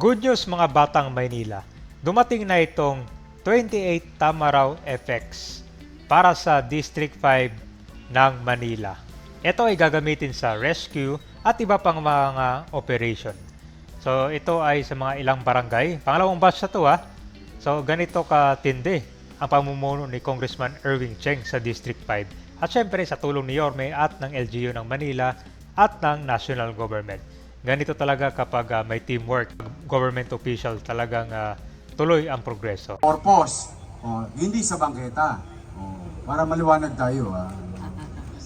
Good news mga batang Maynila. Dumating na itong 28 Tamaraw FX para sa District 5 ng Manila. Ito ay gagamitin sa rescue at iba pang mga operation. So ito ay sa mga ilang barangay. Pangalawang batch na to ha. So ganito katindi ang pamumuno ni Congressman Erwin Cheng sa District 5 at syempre sa tulong ni Yorme at ng LGU ng Manila at ng national government. Ganito talaga kapag ah, may teamwork, government official talagang ah, tuloy ang progreso. purpose. Oh, hindi sa bangketa. Oh, para maliwanag tayo. ah.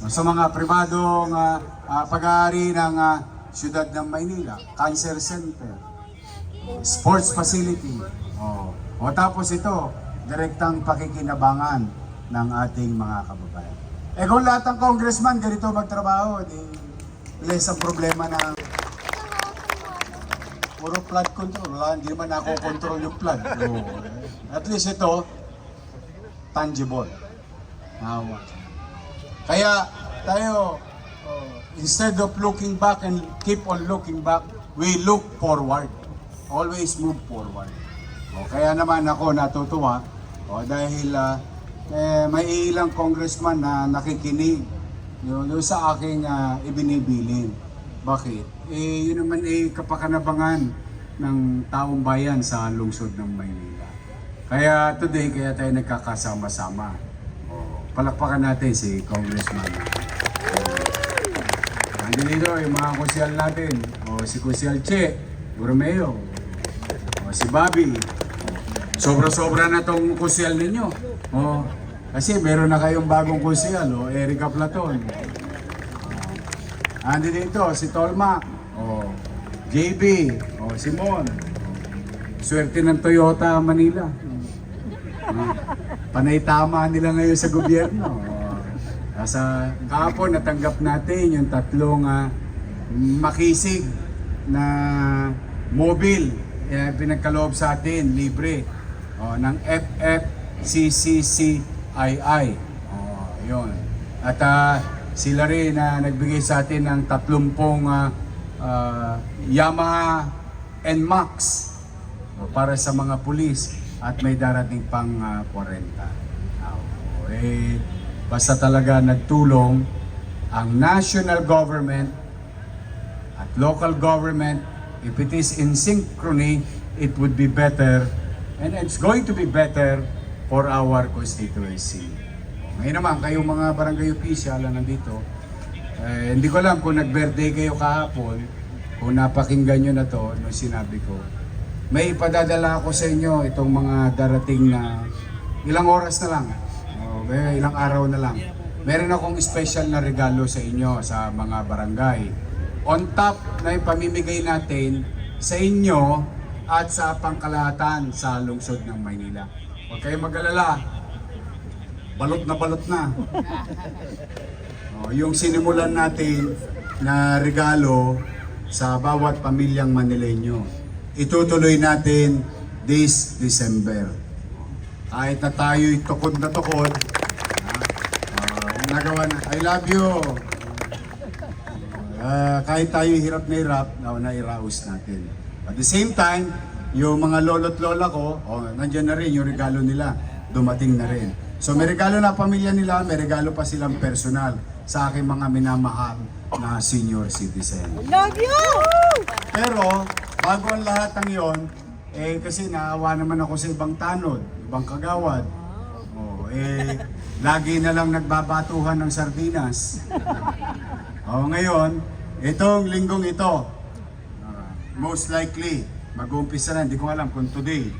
Oh, sa mga pribadong ah, ah, pag-aari ng ah, siyudad ng Maynila, cancer center, oh, sports facility. Oh, o tapos ito, direktang pakikinabangan ng ating mga kababayan. Eh kung lahat ng congressman ganito magtrabaho, di less ang problema na puro flood control. Wala, hindi naman ako control yung flood. Oo. At least ito, tangible. Nawa. Kaya tayo, oh, instead of looking back and keep on looking back, we look forward. Always move forward. O, kaya naman ako natutuwa o, dahil ah, eh, may ilang congressman na nakikinig yun, yun sa aking ah, ibinibilin. Bakit? Eh, yun naman eh kapakanabangan ng taong bayan sa lungsod ng Maynila. Kaya today, kaya tayo nagkakasama-sama. O, palakpakan natin si Congressman. Nandiyan dito yung mga kusyal natin. O, si Kusyal Che, Borromeo. O, si Bobby. Sobra-sobra na tong kusyal ninyo. O, kasi meron na kayong bagong kusyal, o, Erika Platon. Andi dito, si Tolma. O, JB. O, Simon. Swerte ng Toyota Manila. Ah, Panay tama nila ngayon sa gobyerno. O, Sa kahapon natanggap natin yung tatlong ah, makisig na mobile eh, pinagkaloob sa atin, libre. O, ng FFCCCII. O, yun. At ah, sila rin na nagbigay sa atin ng 30 ah, ah, Yamaha NMAX o, para sa mga pulis at may darating pang ah, 40. Ah, o, eh, basta talaga nagtulong ang national government at local government, if it is in synchrony, it would be better and it's going to be better for our constituency. Ngayon naman, kayong mga barangay official na nandito, eh, hindi ko alam kung nag-birthday kayo kahapon, kung napakinggan nyo na to, nung sinabi ko, may ipadadala ako sa inyo itong mga darating na ilang oras na lang, o may ilang araw na lang. Meron akong special na regalo sa inyo sa mga barangay. On top na ipamimigay natin sa inyo at sa pangkalahatan sa lungsod ng Maynila. Huwag kayong mag-alala, balot na balot na. Oh, yung sinimulan natin na regalo sa bawat pamilyang Manileño. Itutuloy natin this December. Kahit na tayo'y tukod na tukod, ah, nagawa na, I love you. Ah, kahit tayo hirap na hirap, na nairaos natin. At the same time, yung mga lolo't lola ko, oh, nandiyan na rin yung regalo nila, dumating na rin. So may regalo na pamilya nila, may regalo pa silang personal sa aking mga minamahal na senior citizen. Love you! Pero, bago ang lahat ng yon, eh kasi naawa naman ako sa ibang tanod, ibang kagawad. Oh, eh, lagi na lang nagbabatuhan ng sardinas. Oh, ngayon, itong linggong ito, ah, most likely, mag-uumpisa na, hindi ko alam kung today.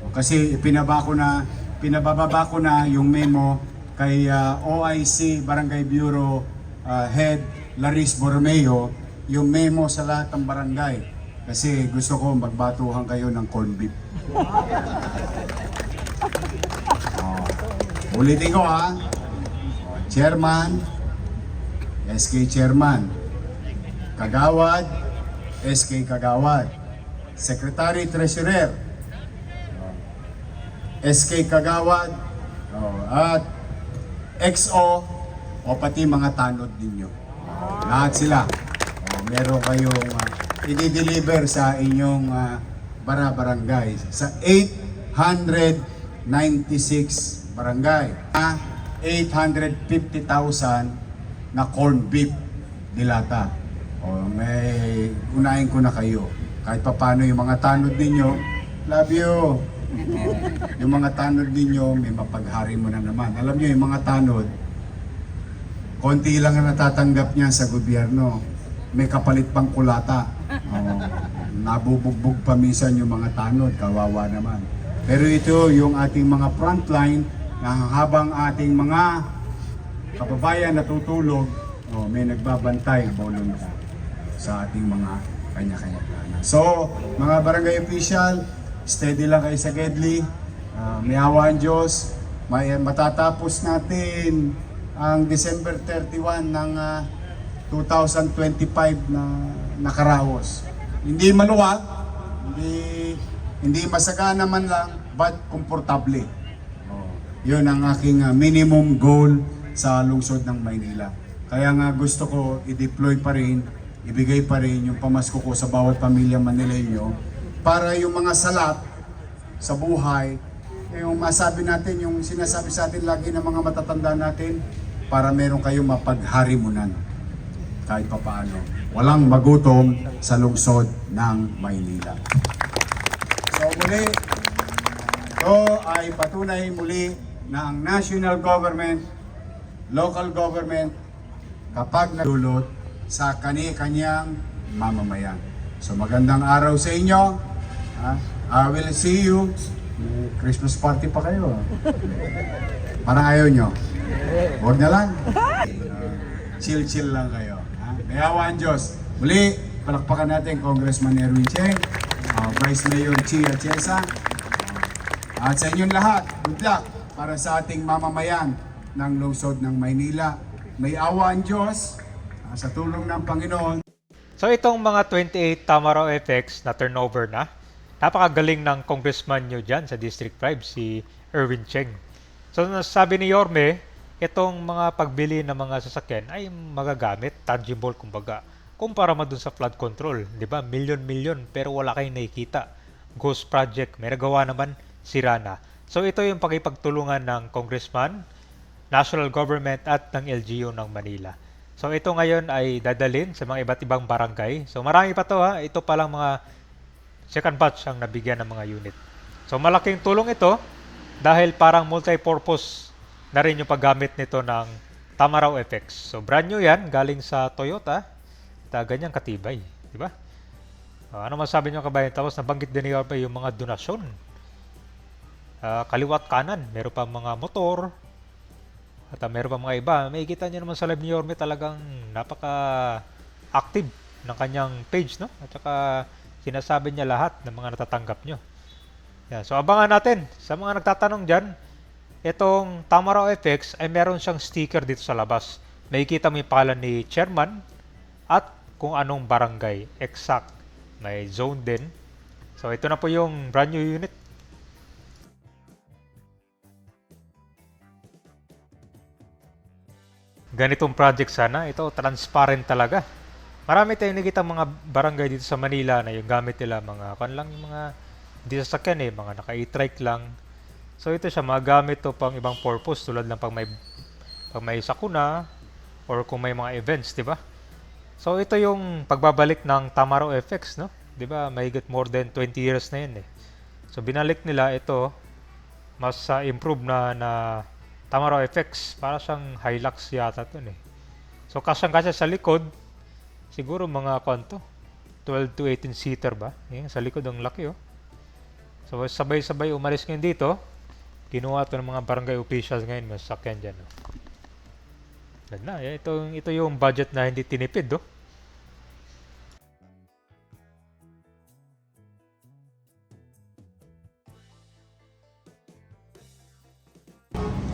O, kasi pinaba ko na, pinabababa ko na yung memo kay ah, OIC Barangay Bureau ah, Head Laris Borromeo, yung memo sa lahat ng barangay. Kasi gusto ko magbatuhan kayo ng corn beef. Oh, ulitin ko ha. Oh, chairman, SK Chairman, Kagawad, SK Kagawad, Secretary Treasurer, SK Kagawad, oh, at XO, o pati mga tanod ninyo. Lahat sila. Oh, meron kayong uh, i-deliver sa inyong ah, bara-barangay sa 896 barangay. Na 850,000 na corn beef dilata. O may unahin ko na kayo. Kahit papano yung mga tanod ninyo, love you. Yung mga tanod ninyo, may mapaghari mo na naman. Alam niyo yung mga tanod, konti lang ang natatanggap niya sa gobyerno. May kapalit pang kulata. Oo. nabubugbog pa minsan yung mga tanod, kawawa naman. Pero ito yung ating mga frontline na habang ating mga kababayan natutulog, oh, may nagbabantay volunteer sa ating mga kanya-kanya planan. So, mga barangay official, steady lang kayo sa Gedli. Ah, may awa Diyos. May, matatapos natin ang December 31 ng ah, 2025 na nakaraos. Hindi maluwag, hindi hindi masagana man lang, but komportable. Oh, yun ang aking ah, minimum goal sa lungsod ng Maynila. Kaya nga gusto ko i-deploy pa rin, ibigay pa rin yung pamasko ko sa bawat pamilya Manileño para yung mga salat sa buhay, yung masabi natin, yung sinasabi sa atin lagi ng mga matatanda natin, para meron kayong mapagharimunan kahit papaano. Walang magutom sa lungsod ng Maynila. So muli, ito ay patunay muli na ang national government, local government, kapag nagdulot sa kani-kanyang mamamayan. So magandang araw sa inyo. Ha? I will see you. May Christmas party pa kayo. ah. Parang ayaw nyo. Huwag na lang. Uh, chill-chill lang kayo. Ha? Kaya ang Diyos. Muli, palakpakan natin Congressman Erwin Cheng, uh, Vice Mayor Chi Atienza, at sa inyong lahat, good luck para sa ating mamamayan ng lungsod ng Maynila. May awa ang Diyos ah, sa tulong ng Panginoon. So itong mga 28 Tamaraw FX na turnover na, napakagaling ng congressman nyo dyan sa District 5, si Erwin Cheng. So sabi ni Yorme, itong mga pagbili ng mga sasakyan ay magagamit, tangible kumbaga, kumpara mo dun sa flood control. di ba Million-million pero wala kayong nakikita. Ghost project, may nagawa naman, sira na. So ito yung pagipagtulungan ng congressman, national government at ng LGU ng Manila. So ito ngayon ay dadalin sa mga iba't ibang barangay. So marami pa to ha. Ito pa lang mga second batch ang nabigyan ng mga unit. So malaking tulong ito dahil parang multi-purpose na rin yung paggamit nito ng Tamaraw FX. So brand new yan, galing sa Toyota. Ta ganyang katibay, di ba? Ah, ano masabi niyo kabayan? Tapos nabanggit din ni Yorme yung mga donasyon. Ah, kaliwat kanan, meron pa mga motor, at uh, meron pa mga iba. May kita niyo naman sa live ni Yorme talagang napaka-active ng kanyang page, no? At saka sinasabi niya lahat ng mga natatanggap nyo. Yan. So abangan natin sa mga nagtatanong dyan, itong Tamaraw FX ay meron siyang sticker dito sa labas. Makikita mo yung pangalan ni chairman at kung anong barangay. Exact. May zone din. So ito na po yung brand new unit. ganitong project sana. Ito, transparent talaga. Marami tayong nakita mga barangay dito sa Manila na yung gamit nila mga kan lang yung mga hindi sasakyan eh, mga naka e-trike lang. So ito siya, magamit to pang ibang purpose tulad ng pag may pag may sakuna or kung may mga events, di ba? So ito yung pagbabalik ng Tamaro FX, no? Di ba? Mahigit more than 20 years na yun eh. So binalik nila ito mas uh, improve na na Tamaraw FX, para siyang Hilux yata to eh. So kasyang kasya sa likod, siguro mga kwanto, 12 to 18 seater ba? Yan, sa likod ang laki oh. So sabay-sabay umalis ngayon dito, kinuha to ng mga barangay officials ngayon, may sakyan dyan oh. Yan na, eh, ito, ito yung budget na hindi tinipid oh.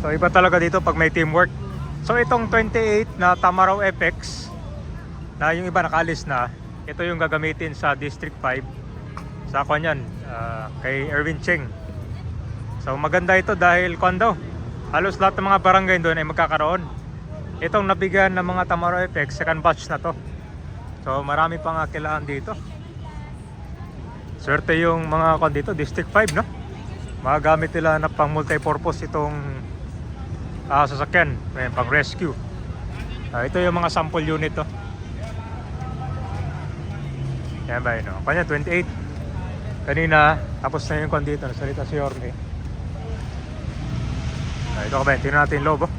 So iba talaga dito pag may teamwork. So itong 28 na Tamaraw FX na yung iba nakalis na, ito yung gagamitin sa District 5 sa kanyan ah, kay Erwin Cheng. So maganda ito dahil kondo. Halos lahat ng mga barangay doon ay magkakaroon. Itong nabigyan ng mga Tamaraw FX, second batch na to. So marami pang kailangan dito. Swerte yung mga kon dito, District 5, no? Magagamit nila na pang multi-purpose itong ah, sasakyan, eh, pang rescue. Ah, ito yung mga sample unit, to. Yan ba yun, no? Kanya, 28. Kanina, tapos na yung kon dito, nasalita si Yorme. Ah, ito ka ba, tingnan natin yung loob, oh.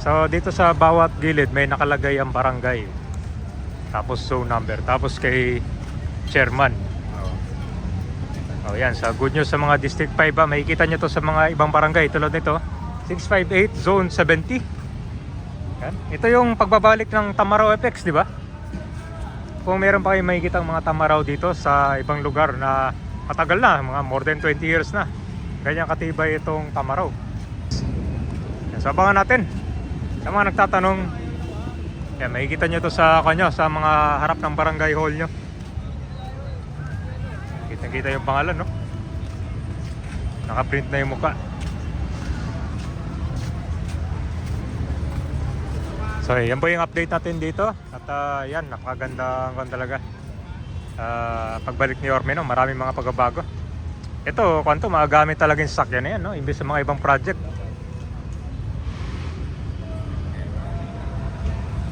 So dito sa bawat gilid may nakalagay ang barangay. Tapos zone number. Tapos kay chairman. Oh. oh yan, sa good news sa mga District 5 ba, makikita nyo to sa mga ibang barangay. Tulad nito, 658 Zone 70. Yan. Ito yung pagbabalik ng Tamaraw FX, di ba? Kung meron pa kayo makikita mga Tamaraw dito sa ibang lugar na matagal na, mga more than 20 years na. Ganyan katibay itong Tamaraw. So abangan natin. Sa mga nagtatanong, yan, makikita nyo to sa kanya, sa mga harap ng barangay hall nyo. Kita kita yung pangalan, no? Nakaprint na yung mukha. So, yan po yung update natin dito. At ah, yan, napakaganda ang talaga. Ah, pagbalik ni Orme, no? maraming mga pagbabago. Ito, kwanto, magagamit talaga yung sasakyan na yan, no? Imbes sa mga ibang project.